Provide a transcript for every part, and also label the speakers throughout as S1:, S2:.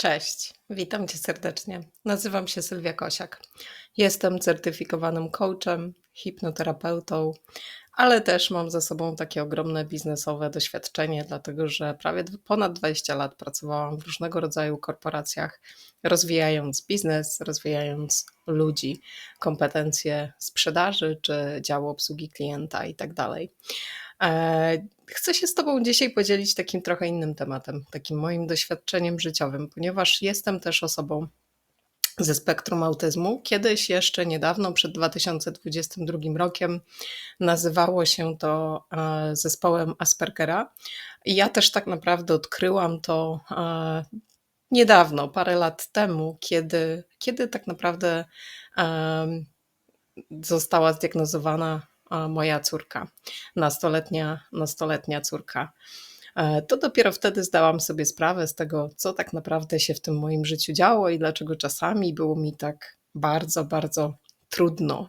S1: Cześć, witam cię serdecznie. Nazywam się Sylwia Kosiak. Jestem certyfikowanym coachem, hipnoterapeutą, ale też mam za sobą takie ogromne biznesowe doświadczenie, dlatego że prawie ponad 20 lat pracowałam w różnego rodzaju korporacjach, rozwijając biznes, rozwijając ludzi, kompetencje sprzedaży czy działu obsługi klienta i tak Chcę się z Tobą dzisiaj podzielić takim trochę innym tematem, takim moim doświadczeniem życiowym, ponieważ jestem też osobą ze spektrum autyzmu. Kiedyś jeszcze niedawno, przed 2022 rokiem, nazywało się to e, zespołem Aspergera. I ja też tak naprawdę odkryłam to e, niedawno, parę lat temu, kiedy, kiedy tak naprawdę została zdiagnozowana moja córka, nastoletnia, nastoletnia córka. E, To dopiero wtedy zdałam sobie sprawę z tego, co tak naprawdę się w tym moim życiu działo i dlaczego czasami było mi tak bardzo, bardzo trudno.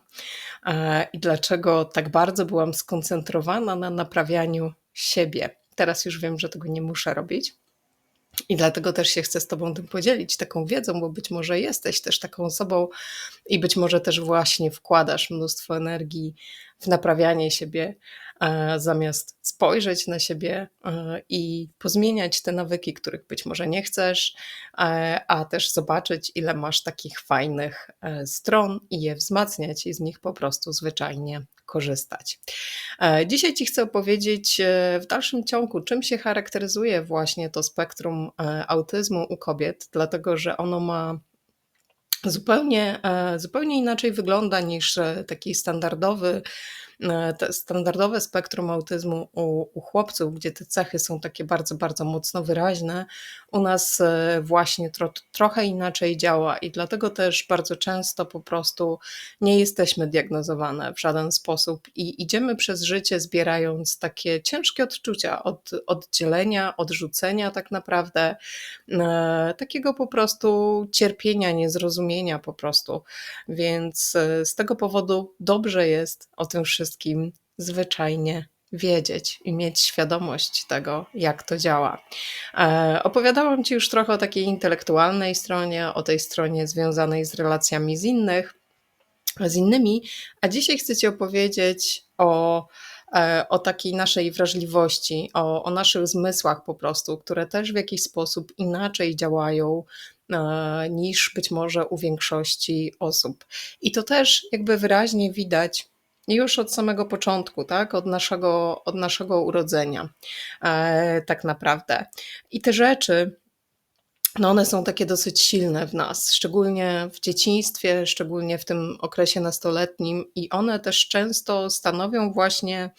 S1: E, I dlaczego tak bardzo byłam skoncentrowana na naprawianiu siebie. Teraz już wiem, że tego nie muszę robić. I dlatego też się chcę z Tobą tym podzielić, taką wiedzą, bo być może jesteś też taką osobą i być może też właśnie wkładasz mnóstwo energii w naprawianie siebie, e, zamiast spojrzeć na siebie e, i pozmieniać te nawyki, których być może nie chcesz, e, a też zobaczyć, ile masz takich fajnych stron i je wzmacniać i z nich po prostu zwyczajnie korzystać. Dzisiaj Ci chcę opowiedzieć w dalszym ciągu, czym się charakteryzuje właśnie to spektrum autyzmu u kobiet, dlatego że ono ma zupełnie, e, zupełnie inaczej wygląda niż e, taki standardowy, standardowe spektrum autyzmu u, u chłopców, gdzie te cechy są takie bardzo, bardzo mocno wyraźne. U nas e, właśnie tro, trochę inaczej działa i dlatego też bardzo często po prostu nie jesteśmy diagnozowane w żaden sposób i idziemy przez życie zbierając takie ciężkie odczucia od oddzielenia, odrzucenia tak naprawdę, e, takiego po prostu cierpienia, niezrozumienia po prostu. Więc e, z tego powodu dobrze jest o tym wszystkim zwyczajnie wiedzieć i mieć świadomość tego, jak to działa. E, Opowiadałam Ci już trochę o takiej intelektualnej stronie, o tej stronie związanej z relacjami z innych, z innymi, a dzisiaj chcę Ci opowiedzieć o, e, o takiej naszej wrażliwości, o, o naszych zmysłach po prostu, które też w jakiś sposób inaczej działają e, niż być może u większości osób. I to też jakby wyraźnie widać już od samego początku, tak? Od naszego, od naszego urodzenia, e, tak naprawdę. I te rzeczy, no one są takie dosyć silne w nas, szczególnie w dzieciństwie, szczególnie w tym okresie nastoletnim, i one też często stanowią właśnie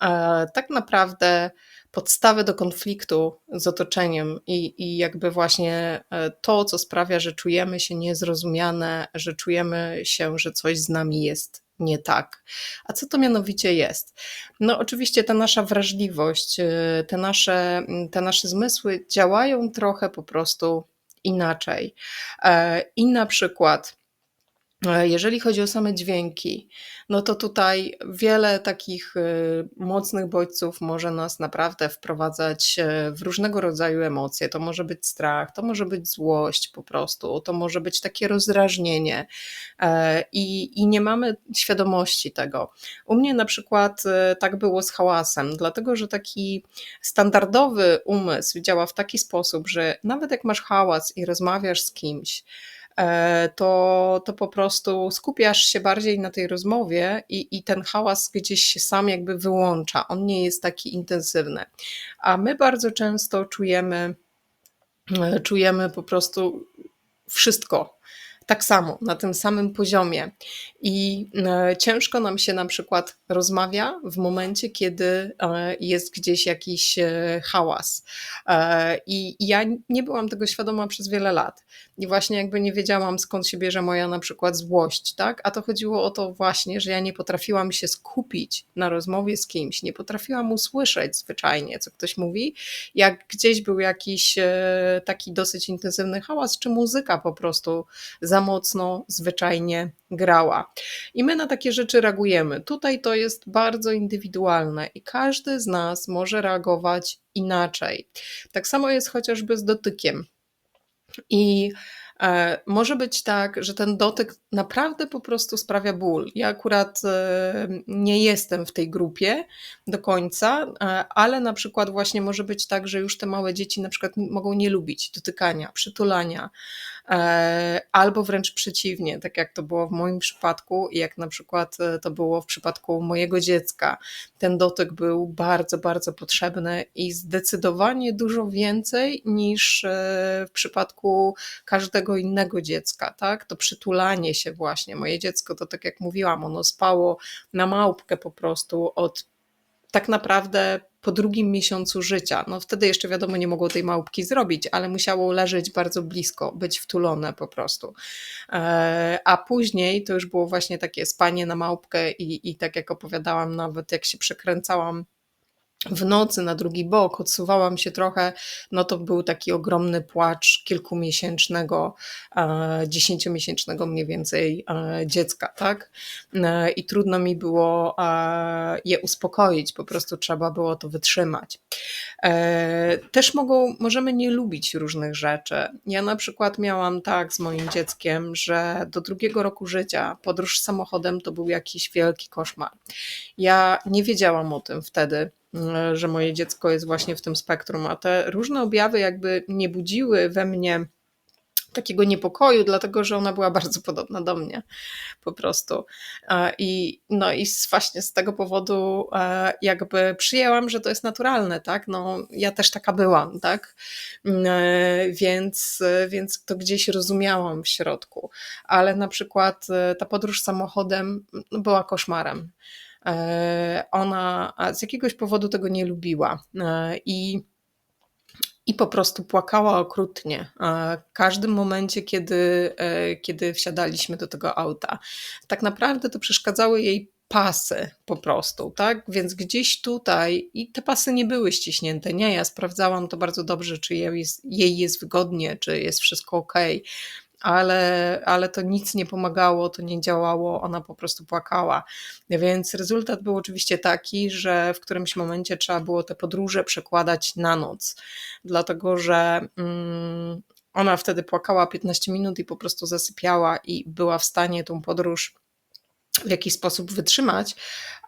S1: e, tak naprawdę podstawę do konfliktu z otoczeniem i, i jakby właśnie e, to, co sprawia, że czujemy się niezrozumiane, że czujemy się, że coś z nami jest nie tak. A co to mianowicie jest? No, oczywiście ta nasza wrażliwość, y, te nasze, te nasze zmysły działają trochę po prostu inaczej. E, I na przykład, jeżeli chodzi o same dźwięki, no to tutaj wiele takich y, mocnych bodźców może nas naprawdę wprowadzać e, w różnego rodzaju emocje. To może być strach, to może być złość po prostu, to może być takie rozdrażnienie e, i, i nie mamy świadomości tego. U mnie na przykład e, tak było z hałasem, dlatego że taki standardowy umysł działa w taki sposób, że nawet jak masz hałas i rozmawiasz z kimś, e, to, to po prostu skupiasz się bardziej na tej rozmowie i, i ten hałas gdzieś się sam jakby wyłącza. On nie jest taki intensywny. A my bardzo często czujemy, e, czujemy po prostu wszystko. Tak samo, na tym samym poziomie. I e, ciężko nam się na przykład rozmawia w momencie, kiedy e, jest gdzieś jakiś e, hałas. E, i ja nie byłam tego świadoma przez wiele lat. I właśnie jakby nie wiedziałam, skąd się bierze moja na przykład złość, tak? A to chodziło o to właśnie, że ja nie potrafiłam się skupić na rozmowie z kimś, nie potrafiłam usłyszeć zwyczajnie, co ktoś mówi, jak gdzieś był jakiś e, taki dosyć intensywny hałas, czy muzyka po prostu za mocno zwyczajnie grała. I my na takie rzeczy reagujemy. Tutaj to jest bardzo indywidualne i każdy z nas może reagować inaczej. Tak samo jest chociażby z dotykiem. I e, może być tak, że ten dotyk naprawdę po prostu sprawia ból. Ja akurat e, nie jestem w tej grupie do końca, e, ale na przykład właśnie może być tak, że już te małe dzieci na przykład mogą nie lubić dotykania, przytulania, albo wręcz przeciwnie, tak jak to było w moim przypadku i jak na przykład e, to było w przypadku mojego dziecka. Ten dotyk był bardzo, bardzo potrzebny i zdecydowanie dużo więcej niż e, w przypadku każdego innego dziecka, tak? To przytulanie się właśnie. Moje dziecko to tak jak mówiłam, ono spało na małpkę po prostu od tak naprawdę po drugim miesiącu życia. No wtedy jeszcze wiadomo, nie mogło tej małpki zrobić, ale musiało leżeć bardzo blisko, być wtulone po prostu. E, a później to już było właśnie takie spanie na małpkę i, i tak jak opowiadałam, nawet jak się przekręcałam w nocy na drugi bok, odsuwałam się trochę, no to był taki ogromny płacz kilkumiesięcznego, e, dziesięciomiesięcznego mniej więcej e, dziecka, tak? E, I trudno mi było je uspokoić, po prostu trzeba było to wytrzymać. Też mogą, możemy nie lubić różnych rzeczy. Ja na przykład miałam tak z moim dzieckiem, że do drugiego roku życia podróż samochodem to był jakiś wielki koszmar. Ja nie wiedziałam o tym wtedy że moje dziecko jest właśnie w tym spektrum, a te różne objawy jakby nie budziły we mnie takiego niepokoju, dlatego że ona była bardzo podobna do mnie po prostu. E, I, no i właśnie z tego powodu e, jakby przyjęłam, że to jest naturalne, tak? No ja też taka byłam, tak? Więc, więc to gdzieś rozumiałam w środku, ale na przykład ta podróż samochodem była koszmarem. E, ona z jakiegoś powodu tego nie lubiła e, i i po prostu płakała okrutnie w każdym momencie, kiedy, e, kiedy wsiadaliśmy do tego auta. Tak naprawdę to przeszkadzały jej pasy po prostu, tak? Więc gdzieś tutaj i te pasy nie były ściśnięte. Nie, ja sprawdzałam to bardzo dobrze, czy jej jest, jej jest wygodnie, czy jest wszystko ok ale, ale to nic nie pomagało, to nie działało, ona po prostu płakała. Więc rezultat był oczywiście taki, że w którymś momencie trzeba było te podróże przekładać na noc, dlatego że mm, ona wtedy płakała 15 minut i po prostu zasypiała i była w stanie tą podróż w jakiś sposób wytrzymać,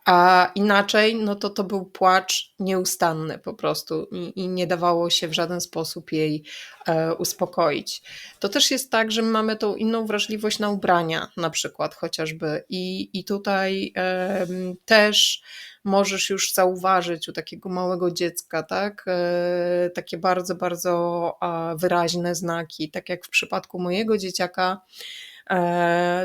S1: a inaczej, no to to był płacz nieustanny po prostu i, i nie dawało się w żaden sposób jej e, uspokoić. To też jest tak, że mamy tą inną wrażliwość na ubrania, na przykład chociażby, i, i tutaj e, też możesz już zauważyć u takiego małego dziecka, tak? E, takie bardzo, bardzo wyraźne znaki, tak jak w przypadku mojego dzieciaka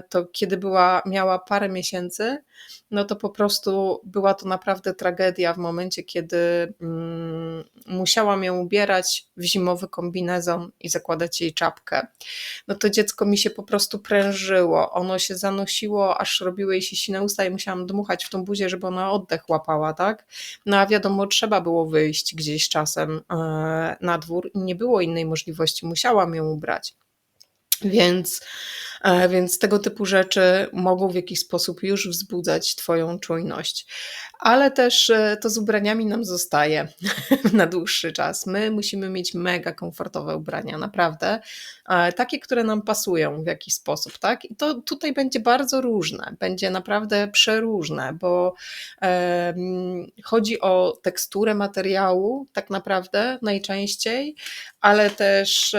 S1: to kiedy była, miała parę miesięcy, no to po prostu była to naprawdę tragedia w momencie, kiedy mm, musiałam ją ubierać w zimowy kombinezon i zakładać jej czapkę. No to dziecko mi się po prostu prężyło, ono się zanosiło, aż robiły jej się sine usta i musiałam dmuchać w tą buzię, żeby ona oddech łapała, tak? No a wiadomo, trzeba było wyjść gdzieś czasem e, na dwór i nie było innej możliwości, musiałam ją ubrać. Więc E, więc tego typu rzeczy mogą w jakiś sposób już wzbudzać Twoją czujność. Ale też e, to z ubraniami nam zostaje na dłuższy czas. My musimy mieć mega komfortowe ubrania, naprawdę. E, takie, które nam pasują w jakiś sposób, tak? I to tutaj będzie bardzo różne, będzie naprawdę przeróżne, bo chodzi o teksturę materiału, tak naprawdę najczęściej, ale też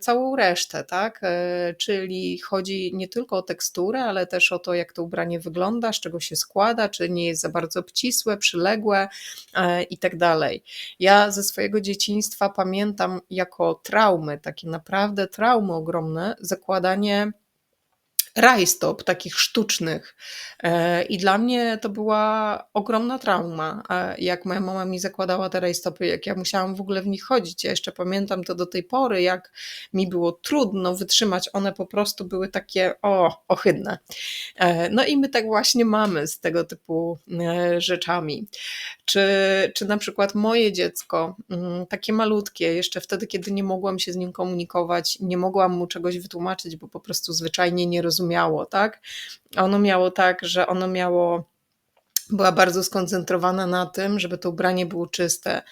S1: całą resztę, tak? Czyli chodzi nie tylko o teksturę, ale też o to, jak to ubranie wygląda, z czego się składa, czy nie jest za bardzo obcisłe, przyległe e, i tak dalej. Ja ze swojego dzieciństwa pamiętam jako traumy, takie naprawdę traumy ogromne, zakładanie rajstop takich sztucznych. E, I dla mnie to była ogromna trauma, jak moja mama mi zakładała te rajstopy, jak ja musiałam w ogóle w nich chodzić. Ja jeszcze pamiętam to do tej pory, jak mi było trudno wytrzymać. One po prostu były takie o, ohydne. E, no i my tak właśnie mamy z tego typu e, rzeczami. Czy, czy na przykład moje dziecko, mm, takie malutkie, jeszcze wtedy, kiedy nie mogłam się z nim komunikować, nie mogłam mu czegoś wytłumaczyć, bo po prostu zwyczajnie nie rozumiało, tak? Ono miało tak, że ono miało była bardzo skoncentrowana na tym, żeby to ubranie było czyste.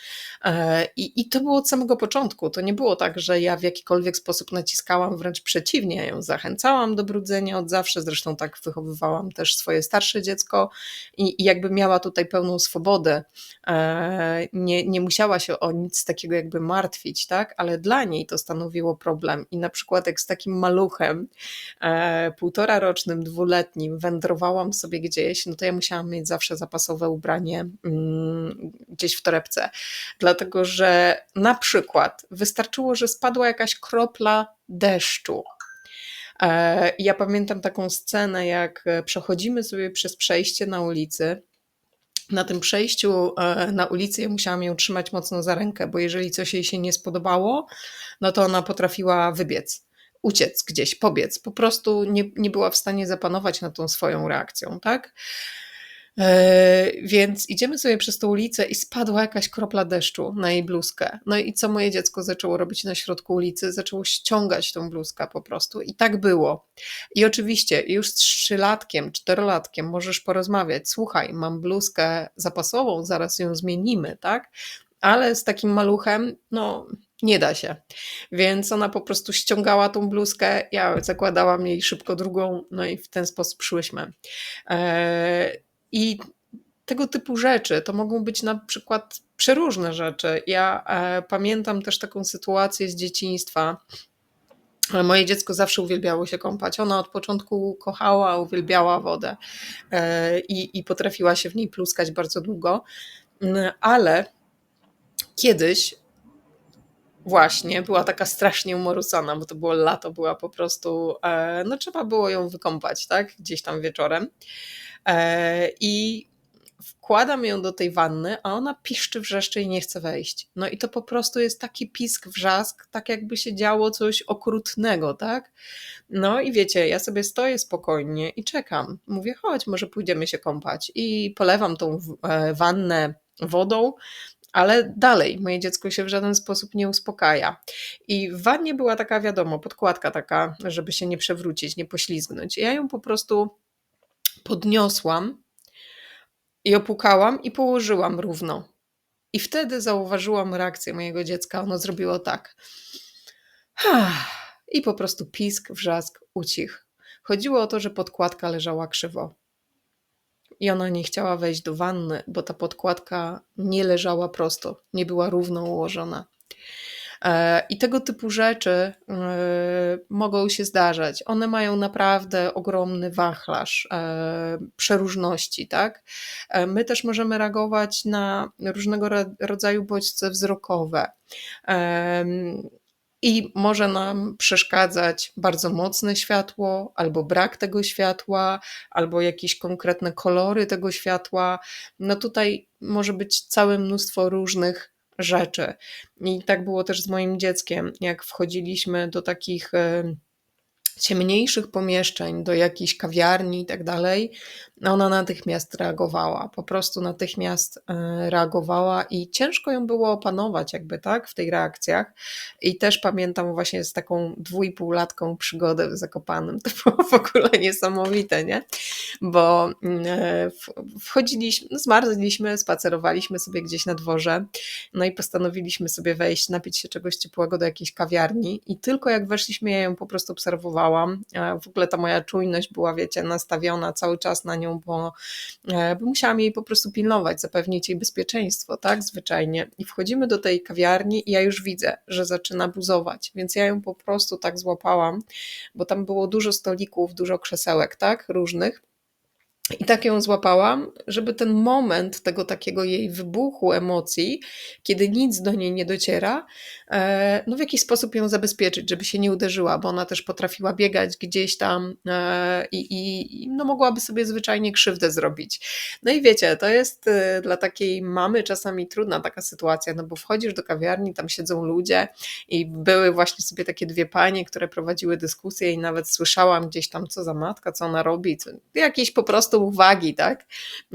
S1: E, I, I to było od samego początku. To nie było tak, że ja w jakikolwiek sposób naciskałam, wręcz przeciwnie, ja ją zachęcałam do brudzenia od zawsze. Zresztą tak wychowywałam też swoje starsze dziecko i, i jakby miała tutaj pełną swobodę. E, nie, nie musiała się o nic takiego jakby martwić, tak? Ale dla niej to stanowiło problem. I na przykład jak z takim maluchem, e, półtora rocznym, dwuletnim, wędrowałam sobie gdzieś, no to ja musiałam mieć zawsze zawsze zapasowe ubranie mm, gdzieś w torebce. Dlatego, że na przykład wystarczyło, że spadła jakaś kropla deszczu. E, ja pamiętam taką scenę, jak przechodzimy sobie przez przejście na ulicy. Na tym przejściu e, na ulicy ja musiałam ją trzymać mocno za rękę, bo jeżeli coś jej się nie spodobało, no to ona potrafiła wybiec uciec gdzieś, pobiec. Po prostu nie, nie była w stanie zapanować nad tą swoją reakcją, tak? E, więc idziemy sobie przez tą ulicę i spadła jakaś kropla deszczu na jej bluzkę. No i co moje dziecko zaczęło robić na środku ulicy? Zaczęło ściągać tą bluzkę po prostu. I tak było. I oczywiście już z trzylatkiem, czterolatkiem możesz porozmawiać. Słuchaj, mam bluzkę zapasową, zaraz ją zmienimy, tak? Ale z takim maluchem, no nie da się. Więc ona po prostu ściągała tą bluzkę, ja zakładałam jej szybko drugą, no i w ten sposób szłyśmy. Eee, i tego typu rzeczy to mogą być na przykład przeróżne rzeczy. Ja e, pamiętam też taką sytuację z dzieciństwa. Moje dziecko zawsze uwielbiało się kąpać. Ona od początku kochała, uwielbiała wodę e, i, i potrafiła się w niej pluskać bardzo długo, mm, ale kiedyś właśnie była taka strasznie umorusana, bo to było lato, była po prostu, e, no trzeba było ją wykąpać, tak, gdzieś tam wieczorem. E, I wkładam ją do tej wanny, a ona piszczy, wrzeszczy i nie chce wejść. No i to po prostu jest taki pisk, wrzask, tak jakby się działo coś okrutnego, tak? No i wiecie, ja sobie stoję spokojnie i czekam. Mówię, chodź, może pójdziemy się kąpać. I polewam tą e, wannę wodą, ale dalej moje dziecko się w żaden sposób nie uspokaja. I w wannie była taka, wiadomo, podkładka taka, żeby się nie przewrócić, nie poślizgnąć. Ja ją po prostu podniosłam i opukałam i położyłam równo. I wtedy zauważyłam reakcję mojego dziecka. Ono zrobiło tak. I po prostu pisk, wrzask, ucich. Chodziło o to, że podkładka leżała krzywo. I ona nie chciała wejść do wanny, bo ta podkładka nie leżała prosto, nie była równo ułożona. E, I tego typu rzeczy e, mogą się zdarzać. One mają naprawdę ogromny wachlarz e, przeróżności, tak? My też możemy reagować na różnego rodzaju bodźce wzrokowe. I może nam przeszkadzać bardzo mocne światło, albo brak tego światła, albo jakieś konkretne kolory tego światła. No tutaj może być całe mnóstwo różnych rzeczy. I tak było też z moim dzieckiem. Jak wchodziliśmy do takich ciemniejszych pomieszczeń, do jakiejś kawiarni i tak dalej, ona natychmiast reagowała, po prostu natychmiast e, reagowała i ciężko ją było opanować jakby tak w tych reakcjach. I też pamiętam właśnie z taką dwójpółlatką przygodę w Zakopanem, to było w ogóle niesamowite, nie? Bo mm, e, wchodziliśmy, zmarzliśmy, spacerowaliśmy sobie gdzieś na dworze, no i postanowiliśmy sobie wejść, napić się czegoś ciepłego do jakiejś kawiarni i tylko jak weszliśmy, ja ją po prostu obserwowałam, w ogóle ta moja czujność była, wiecie, nastawiona cały czas na nią nią, bo, e, bo musiałam jej po prostu pilnować, zapewnić jej bezpieczeństwo, tak, zwyczajnie. I wchodzimy do tej kawiarni i ja już widzę, że zaczyna buzować, więc ja ją po prostu tak złapałam, bo tam było dużo stolików, dużo krzesełek, tak, różnych. I tak ją złapałam, żeby ten moment tego takiego jej wybuchu emocji, kiedy nic do niej nie dociera, e, no w jakiś sposób ją zabezpieczyć, żeby się nie uderzyła, bo ona też potrafiła biegać gdzieś tam e, i, i no mogłaby sobie zwyczajnie krzywdę zrobić. No i wiecie, to jest e, dla takiej mamy czasami trudna taka sytuacja, no bo wchodzisz do kawiarni, tam siedzą ludzie i były właśnie sobie takie dwie panie, które prowadziły dyskusję i nawet słyszałam gdzieś tam, co za matka, co ona robi, co, jakieś po prostu prostu uwagi, tak,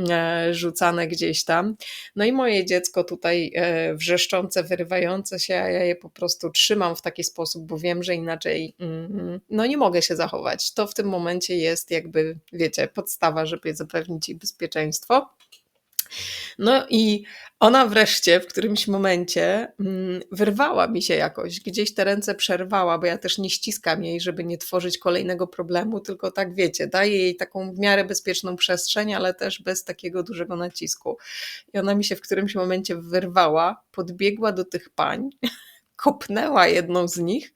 S1: e, rzucane gdzieś tam. No i moje dziecko tutaj e, wrzeszczące, wyrywające się, a ja je po prostu trzymam w taki sposób, bo wiem, że inaczej mm, no nie mogę się zachować. To w tym momencie jest jakby, wiecie, podstawa, żeby zapewnić jej bezpieczeństwo. No i ona wreszcie w którymś momencie mm, wyrwała mi się jakoś, gdzieś te ręce przerwała, bo ja też nie ściskam jej, żeby nie tworzyć kolejnego problemu, tylko tak wiecie, daję jej taką w miarę bezpieczną przestrzeń, ale też bez takiego dużego nacisku. I ona mi się w którymś momencie wyrwała, podbiegła do tych pań, kopnęła jedną z nich,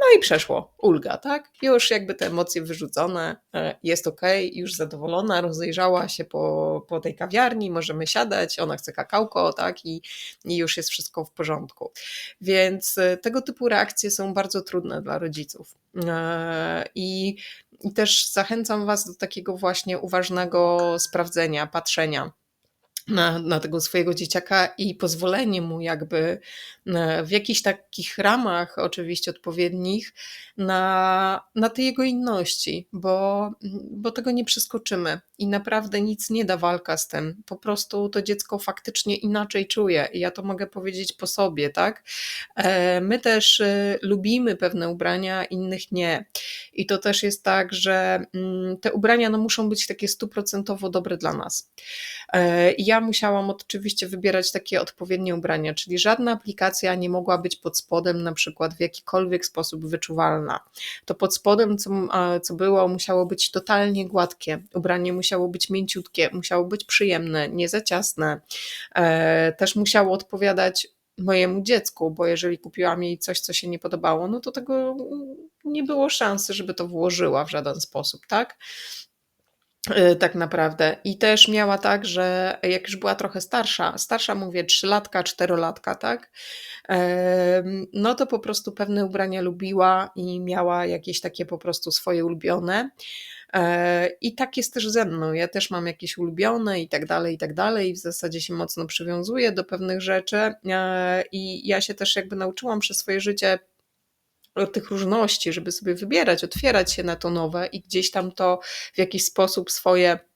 S1: no i przeszło, ulga, tak? Już jakby te emocje wyrzucone, e, jest ok, już zadowolona, rozejrzała się po, po tej kawiarni, możemy siadać, ona chce kakałko, tak? I, I już jest wszystko w porządku. Więc e, tego typu reakcje są bardzo trudne dla rodziców. E, I, i też zachęcam Was do takiego właśnie uważnego sprawdzenia, patrzenia na, na tego swojego dzieciaka i pozwolenie mu jakby e, w jakichś takich ramach, oczywiście odpowiednich, na, na tej jego inności, bo, bo tego nie przeskoczymy i naprawdę nic nie da walka z tym. Po prostu to dziecko faktycznie inaczej czuje i ja to mogę powiedzieć po sobie, tak? E, my też e, lubimy pewne ubrania, innych nie. I to też jest tak, że mm, te ubrania no, muszą być takie stuprocentowo dobre dla nas. Ja musiałam oczywiście wybierać takie odpowiednie ubrania, czyli żadna aplikacja nie mogła być pod spodem na przykład w jakikolwiek sposób wyczuwalna. To pod spodem, co, co było, musiało być totalnie gładkie. Ubranie musiało być mięciutkie, musiało być przyjemne, nie za ciasne. E, też musiało odpowiadać mojemu dziecku, bo jeżeli kupiłam jej coś, co się nie podobało, no to tego nie było szansy, żeby to włożyła w żaden sposób, tak? Y, tak naprawdę. I też miała tak, że jak już była trochę starsza, starsza mówię trzylatka, czterolatka, tak? No to po prostu pewne ubrania lubiła i miała jakieś takie po prostu swoje ulubione. E, I tak jest też ze mną. Ja też mam jakieś ulubione i tak dalej, i tak dalej. W zasadzie się mocno przywiązuję do pewnych rzeczy. E, I ja się też jakby nauczyłam przez swoje życie tych różności, żeby sobie wybierać, otwierać się na to nowe i gdzieś tam to w jakiś sposób swoje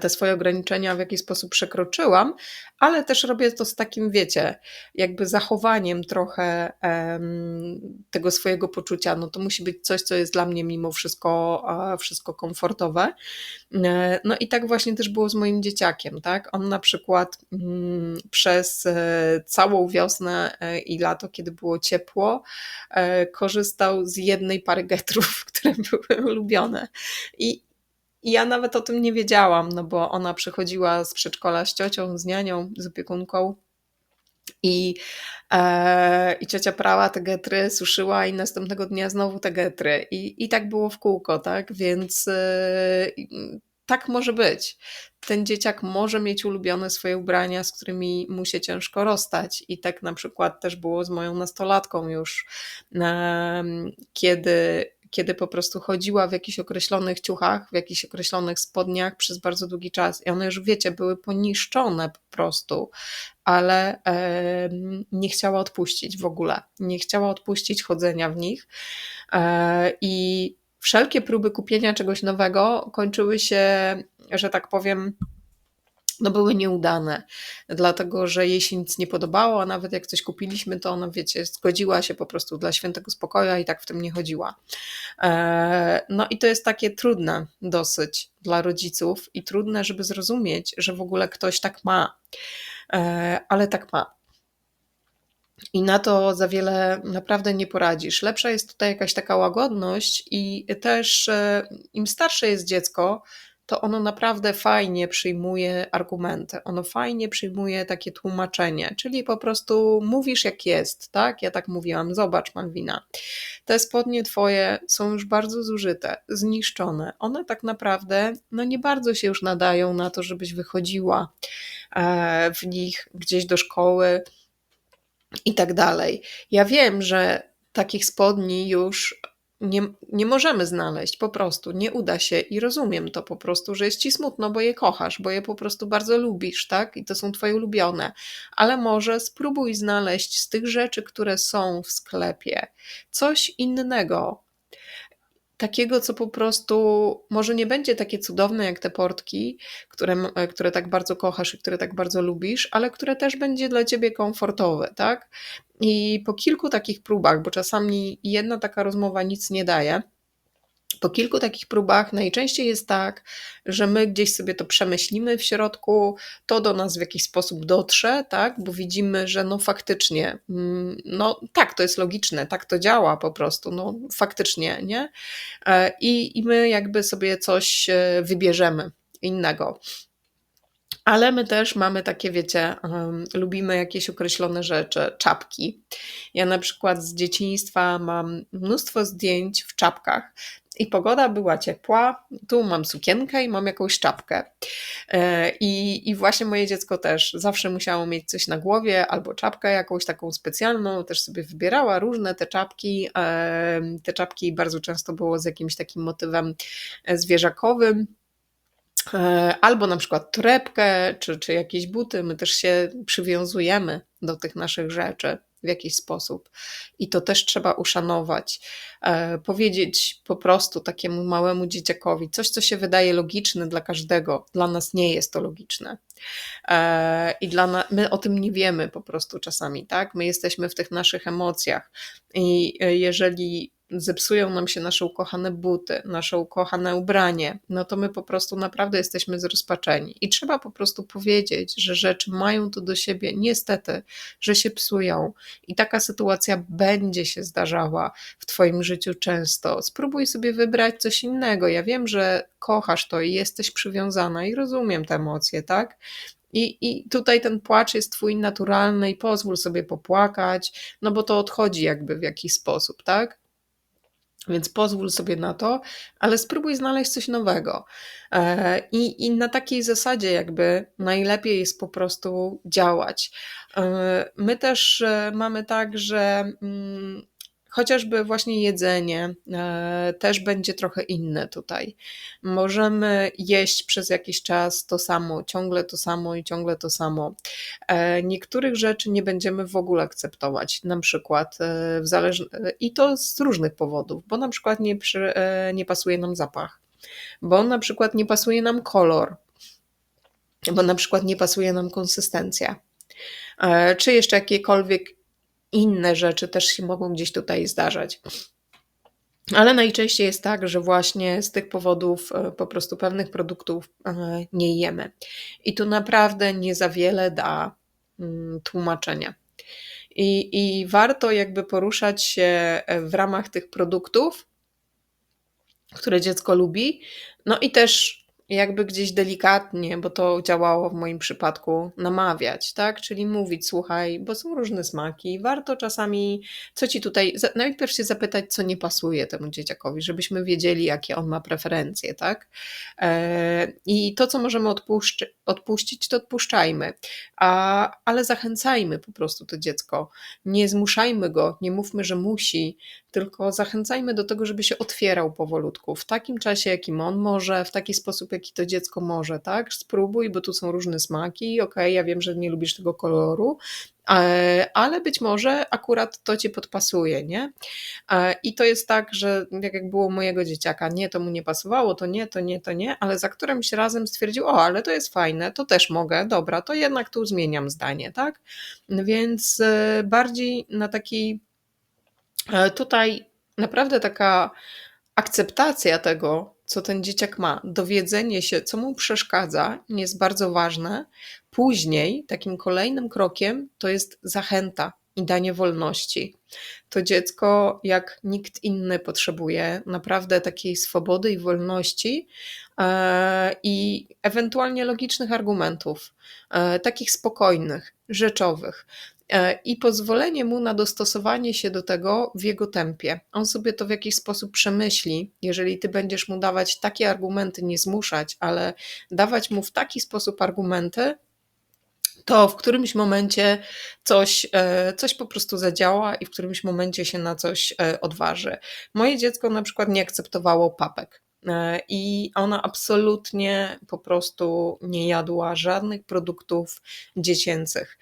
S1: te swoje ograniczenia w jakiś sposób przekroczyłam, ale też robię to z takim, wiecie, jakby zachowaniem trochę tego swojego poczucia. No to musi być coś, co jest dla mnie mimo wszystko, wszystko komfortowe. E, no i tak właśnie też było z moim dzieciakiem, tak? On na przykład um, przez e, całą wiosnę i lato, kiedy było ciepło, korzystał z jednej pary getrów, które były ulubione. I, i ja nawet o tym nie wiedziałam, no bo ona przychodziła z przedszkola z ciocią, z nianią, z opiekunką. I, e, I ciocia prała te getry, suszyła i następnego dnia znowu te getry. I, i tak było w kółko, tak? Więc e, tak może być. Ten dzieciak może mieć ulubione swoje ubrania, z którymi mu się ciężko rozstać. I tak na przykład też było z moją nastolatką już, e, kiedy kiedy po prostu chodziła w jakichś określonych ciuchach, w jakichś określonych spodniach przez bardzo długi czas i one już, wiecie, były poniszczone po prostu, ale e, nie chciała odpuścić w ogóle. Nie chciała odpuścić chodzenia w nich e, i wszelkie próby kupienia czegoś nowego kończyły się, że tak powiem, no były nieudane, dlatego że jej się nic nie podobało, a nawet jak coś kupiliśmy, to ona, wiecie, zgodziła się po prostu dla świętego spokoju i tak w tym nie chodziła. E, no i to jest takie trudne dosyć dla rodziców i trudne, żeby zrozumieć, że w ogóle ktoś tak ma, e, ale tak ma. I na to za wiele naprawdę nie poradzisz. Lepsza jest tutaj jakaś taka łagodność, i też e, im starsze jest dziecko, to ono naprawdę fajnie przyjmuje argumenty, ono fajnie przyjmuje takie tłumaczenie, czyli po prostu mówisz jak jest, tak? Ja tak mówiłam, zobacz Malwina, te spodnie twoje są już bardzo zużyte, zniszczone, one tak naprawdę no nie bardzo się już nadają na to, żebyś wychodziła e, w nich gdzieś do szkoły i tak dalej. Ja wiem, że takich spodni już nie, nie możemy znaleźć, po prostu nie uda się i rozumiem to po prostu, że jest ci smutno, bo je kochasz, bo je po prostu bardzo lubisz, tak? I to są twoje ulubione, ale może spróbuj znaleźć z tych rzeczy, które są w sklepie, coś innego. Takiego, co po prostu może nie będzie takie cudowne jak te portki, które, e, które tak bardzo kochasz i które tak bardzo lubisz, ale które też będzie dla ciebie komfortowe, tak? I po kilku takich próbach, bo czasami jedna taka rozmowa nic nie daje, po kilku takich próbach najczęściej jest tak, że my gdzieś sobie to przemyślimy w środku, to do nas w jakiś sposób dotrze, tak? bo widzimy, że no faktycznie, mm, no tak, to jest logiczne, tak to działa po prostu, no faktycznie, nie? E, I, i my jakby sobie coś e, wybierzemy innego. Ale my też mamy takie, wiecie, um, lubimy jakieś określone rzeczy, czapki. Ja na przykład z dzieciństwa mam mnóstwo zdjęć w czapkach, i pogoda była ciepła, tu mam sukienkę i mam jakąś czapkę. E, I, I właśnie moje dziecko też zawsze musiało mieć coś na głowie, albo czapkę jakąś taką specjalną, też sobie wybierała różne te czapki. E, te czapki bardzo często było z jakimś takim motywem e, zwierzakowym. Albo na przykład torebkę, czy, czy jakieś buty. My też się przywiązujemy do tych naszych rzeczy w jakiś sposób. I to też trzeba uszanować. E, powiedzieć po prostu takiemu małemu dzieciakowi coś, co się wydaje logiczne dla każdego, dla nas nie jest to logiczne. E, I dla na, my o tym nie wiemy po prostu czasami, tak? My jesteśmy w tych naszych emocjach. I e, jeżeli zepsują nam się nasze ukochane buty, nasze ukochane ubranie, no to my po prostu naprawdę jesteśmy zrozpaczeni. I trzeba po prostu powiedzieć, że rzeczy mają to do siebie, niestety, że się psują. I taka sytuacja będzie się zdarzała w Twoim życiu często. Spróbuj sobie wybrać coś innego. Ja wiem, że kochasz to i jesteś przywiązana i rozumiem te emocje, tak? I, I tutaj ten płacz jest twój naturalny i pozwól sobie popłakać, no bo to odchodzi jakby w jakiś sposób, tak? Więc pozwól sobie na to, ale spróbuj znaleźć coś nowego. E, I, I na takiej zasadzie, jakby najlepiej jest po prostu działać. E, my też e, mamy tak, że mm, Chociażby właśnie jedzenie e, też będzie trochę inne tutaj. Możemy jeść przez jakiś czas to samo, ciągle to samo i ciągle to samo. E, niektórych rzeczy nie będziemy w ogóle akceptować, na przykład e, w zależ... i to z różnych powodów, bo na przykład nie, przy... nie pasuje nam zapach, bo na przykład nie pasuje nam kolor, bo na przykład nie pasuje nam konsystencja, czy jeszcze jakiekolwiek inne rzeczy też się mogą gdzieś tutaj zdarzać. Ale najczęściej jest tak, że właśnie z tych powodów e, po prostu pewnych produktów e, nie jemy. I tu naprawdę nie za wiele da mm, tłumaczenia. I, I warto jakby poruszać się w ramach tych produktów, które dziecko lubi, no i też jakby gdzieś delikatnie, bo to działało w moim przypadku, namawiać, tak? Czyli mówić, słuchaj, bo są różne smaki, warto czasami, co ci tutaj, najpierw się zapytać, co nie pasuje temu dzieciakowi, żebyśmy wiedzieli, jakie on ma preferencje, tak? E, I to, co możemy odpuścić, to odpuszczajmy, A, ale zachęcajmy po prostu to dziecko. Nie zmuszajmy go, nie mówmy, że musi, tylko zachęcajmy do tego, żeby się otwierał powolutku, w takim czasie, jakim on może, w taki sposób, jaki to dziecko może, tak? Spróbuj, bo tu są różne smaki, okej, okay, ja wiem, że nie lubisz tego koloru, e, ale być może akurat to cię podpasuje, nie? E, I to jest tak, że jak, jak było mojego dzieciaka, nie, to mu nie pasowało, to nie, to nie, to nie, ale za którymś razem stwierdził, o, ale to jest fajne, to też mogę, dobra, to jednak tu zmieniam zdanie, tak? Więc e, bardziej na takiej Tutaj naprawdę taka akceptacja tego, co ten dzieciak ma, dowiedzenie się, co mu przeszkadza, jest bardzo ważne. Później, takim kolejnym krokiem, to jest zachęta i danie wolności. To dziecko, jak nikt inny, potrzebuje naprawdę takiej swobody i wolności e, i ewentualnie logicznych argumentów, e, takich spokojnych, rzeczowych. E, i pozwolenie mu na dostosowanie się do tego w jego tempie. On sobie to w jakiś sposób przemyśli. Jeżeli ty będziesz mu dawać takie argumenty, nie zmuszać, ale dawać mu w taki sposób argumenty, to w którymś momencie coś, e, coś po prostu zadziała i w którymś momencie się na coś e, odważy. Moje dziecko na przykład nie akceptowało papek. E, I ona absolutnie po prostu nie jadła żadnych produktów dziecięcych.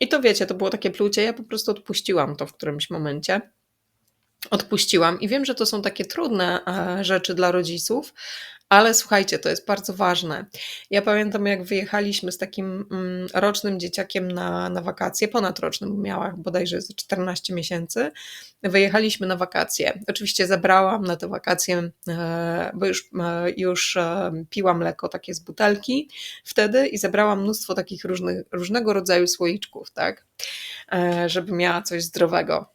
S1: I to wiecie, to było takie plucie, ja po prostu odpuściłam to w którymś momencie. odpuściłam. I wiem, że to są takie trudne e, rzeczy dla rodziców, ale słuchajcie, to jest bardzo ważne. Ja pamiętam, jak wyjechaliśmy z takim mm, rocznym dzieciakiem na, na wakacje, ponadrocznym, miała bodajże ze 14 miesięcy. Wyjechaliśmy na wakacje. Oczywiście zabrałam na te wakacje, e, bo już, e, już e, piłam mleko takie z butelki wtedy i zabrałam mnóstwo takich różnych, różnego rodzaju słoiczków, tak, żeby miała coś zdrowego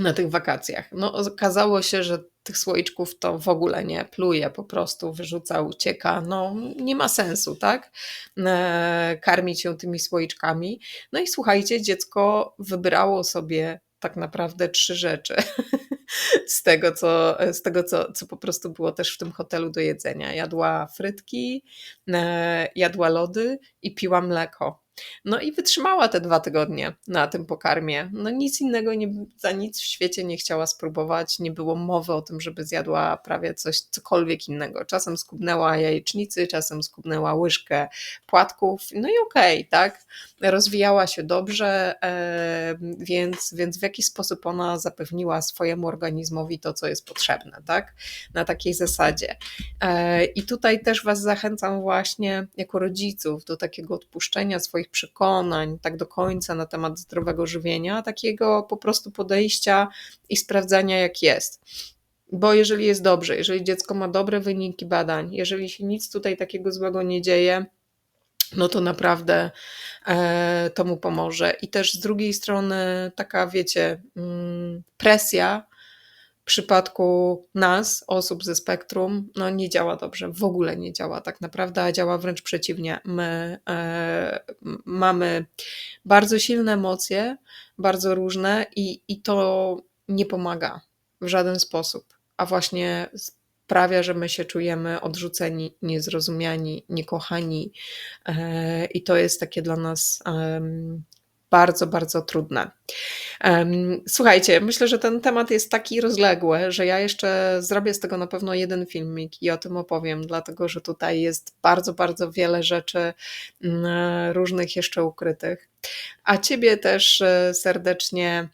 S1: na tych wakacjach. No, okazało się, że tych słoiczków to w ogóle nie pluje, po prostu wyrzuca, ucieka. No, nie ma sensu, tak? E, karmić się tymi słoiczkami. No i słuchajcie, dziecko wybrało sobie tak naprawdę trzy rzeczy z tego, co, z tego co, co po prostu było też w tym hotelu do jedzenia. Jadła frytki, e, jadła lody i piła mleko. No i wytrzymała te dwa tygodnie na tym pokarmie. No nic innego nie, za nic w świecie nie chciała spróbować. Nie było mowy o tym, żeby zjadła prawie coś, cokolwiek innego. Czasem skubnęła jajecznicy, czasem skubnęła łyżkę płatków. No i okej, okay, tak? Rozwijała się dobrze, więc, więc w jaki sposób ona zapewniła swojemu organizmowi to, co jest potrzebne, tak? Na takiej zasadzie. E, I tutaj też Was zachęcam właśnie jako rodziców do takiego odpuszczenia swoich przekonań tak do końca na temat zdrowego żywienia, takiego po prostu podejścia i sprawdzania, jak jest. Bo jeżeli jest dobrze, jeżeli dziecko ma dobre wyniki badań, jeżeli się nic tutaj takiego złego nie dzieje, no to naprawdę e, to mu pomoże. I też z drugiej strony taka, wiecie, mm, presja przypadku nas, osób ze spektrum, no nie działa dobrze, w ogóle nie działa tak naprawdę, działa wręcz przeciwnie. My e, mamy bardzo silne emocje, bardzo różne i, i to nie pomaga w żaden sposób, a właśnie sprawia, że my się czujemy odrzuceni, niezrozumiani, niekochani e, i to jest takie dla nas bardzo, bardzo trudne. Słuchajcie, myślę, że ten temat jest taki rozległy, że ja jeszcze zrobię z tego na pewno jeden filmik i o tym opowiem, dlatego że tutaj jest bardzo, bardzo wiele rzeczy mm, różnych jeszcze ukrytych. A Ciebie też e, serdecznie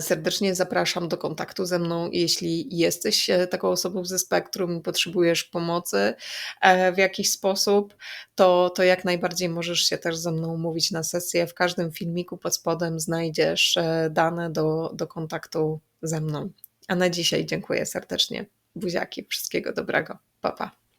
S1: serdecznie zapraszam do kontaktu ze mną, jeśli jesteś e, taką osobą ze spektrum i potrzebujesz pomocy e, w jakiś sposób, to, to jak najbardziej możesz się też ze mną umówić na sesję. W każdym filmiku pod spodem znajdziesz dane do, do kontaktu ze mną. A na dzisiaj dziękuję serdecznie. Buziaki, wszystkiego dobrego. Pa, pa.